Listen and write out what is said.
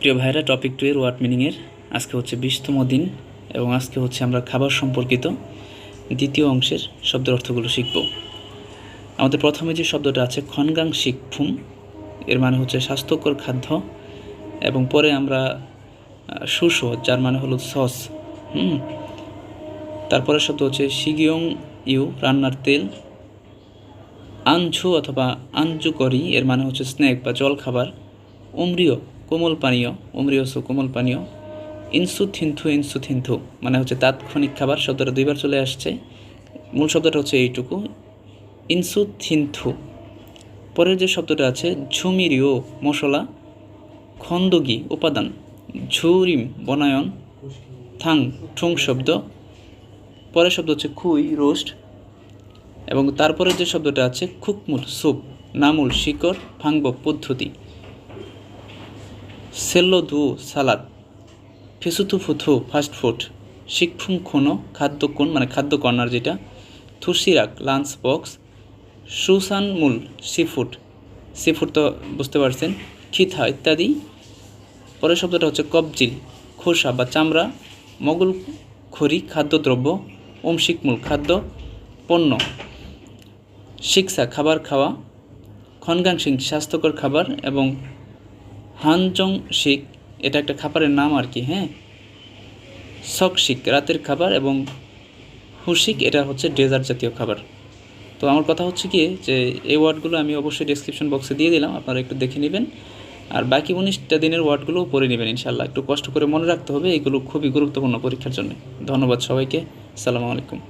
প্রিয় ভাইরা topic two এর ওয়ার্ড মিনিংয়ের আজকে হচ্ছে বিশতম দিন এবং আজকে হচ্ছে আমরা খাবার সম্পর্কিত দ্বিতীয় অংশের শব্দের অর্থগুলো শিখব। আমাদের প্রথমে যে শব্দটা আছে খনগাং শিকফুম এর মানে হচ্ছে স্বাস্থ্যকর খাদ্য এবং পরে আমরা সুসো, যার মানে হলো সস, হুম? তারপরে শব্দ হচ্ছে শিগিয়ং ইউ, রান্নার তেল। আনছু অথবা আঞ্জু করি এর মানে হচ্ছে স্ন্যাক বা জল খাবার উমরিও কোমল পানীয় উমরিও সু কোমল পানীয়। ইনসু থিন্থু, ইনসু মানে হচ্ছে তাৎক্ষণিক খাবার, শব্দটা দুইবার চলে আসছে। মূল শব্দটা হচ্ছে এইটুকু। ইনসু থিন্থু। পরের যে শব্দটা আছে, ঝুমিরিও, মশলা, খন্দগি, উপাদান, ঝুরিম, বনায়ন, থাং, ঠুং শব্দ। পরের শব্দ হচ্ছে খুই, রোস্ট। এবং তারপরে যে শব্দটা আছে, খুকমুল সুপ নামুল, শিকড়, ভাঙ্গ পদ্ধতি। সেল্লো ধু সালাদ। ফেসুথু ফুথু ফাস্ট ফুড। শিকফুং খোনো খাদ্য কোন মানে খাদ্য কর্নার যেটা? থুসিরাক লাঞ্চ বক্স। সুসানমূল সি ফুড সি ফুড তো বুঝতে পারছেন। খিথা ইত্যাদি। পরের শব্দটা হচ্ছে কবজিল, খোসা বা চামড়া। মগল খড়ি, খাদ্যদ্রব্য। ওমশিকমূল খাদ্য। পণ্য, শিক্ষা, খাবার খাওয়া। খনগাং সিং, স্বাস্থ্যকর খাবার এবং হানজং শিক, এটা একটা খাবারের নাম আর কি হ্যাঁ? সকশিক রাতের খাবার এবং হুশিক এটা হচ্ছে ডেজার্ট জাতীয় খাবার। তো আমার কথা হচ্ছে কি, যে এই ওয়ার্ডগুলো আমি অবশ্যই ডেসক্রিপশন বক্সে দিয়ে দিলাম, আপনারা একটু দেখে নেবেন। আর বাকি উনিশটা দিনের ওয়ার্ডগুলোও পড়ে নেবেন ইনশাল্লাহ একটু কষ্ট করে মনে রাখতে হবে, এগুলো খুবই গুরুত্বপূর্ণ পরীক্ষার জন্য। ধন্যবাদ সবাইকে, সালামু আলাইকুম।